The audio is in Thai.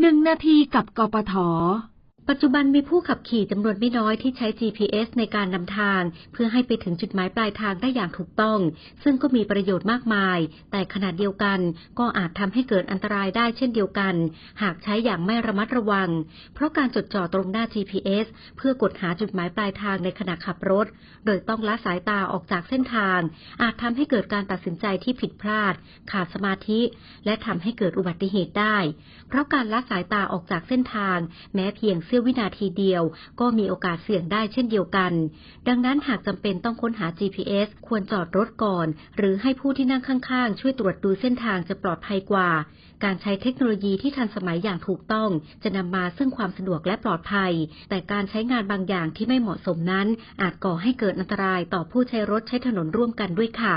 หนึ่งนาทีกับกปท ปัจจุบันมีผู้ขับขี่จำนวนไม่น้อยที่ใช้ GPS ในการนำทาง เพื่อให้ไปถึงจุดหมายปลายทางได้อย่างถูกต้อง ซึ่งก็มีประโยชน์มากมาย แต่ขณะเดียวกันก็อาจทำให้เกิดอันตรายได้เช่นเดียวกัน หากใช้อย่างไม่ระมัดระวัง เพราะการจดจ่อตรงหน้า GPS เพื่อกดหาจุดหมายปลายทางในขณะขับรถ โดยต้องละสายตาออกจากเส้นทาง อาจทำให้เกิดการตัดสินใจที่ผิดพลาด ขาดสมาธิ และทำให้เกิดอุบัติเหตุได้ เพราะการละสายตาออกจากเส้นทาง แม้เพียงสี้ยววินาทีเดียว ก็มีโอกาสเสี่ยงได้เช่นเดียวกัน ดังนั้นหากจำเป็นต้องค้นหา GPS ควรจอดรถก่อน หรือให้ผู้ที่นั่งข้างๆ ช่วยตรวจดูเส้นทางจะปลอดภัยกว่า การใช้เทคโนโลยีที่ทันสมัยอย่างถูกต้อง จะนำมาซึ่งความสะดวกและปลอดภัย แต่การใช้งานบางอย่างที่ไม่เหมาะสมนั้น อาจก่อให้เกิดอันตรายต่อผู้ใช้รถใช้ถนนร่วมกันด้วยค่ะ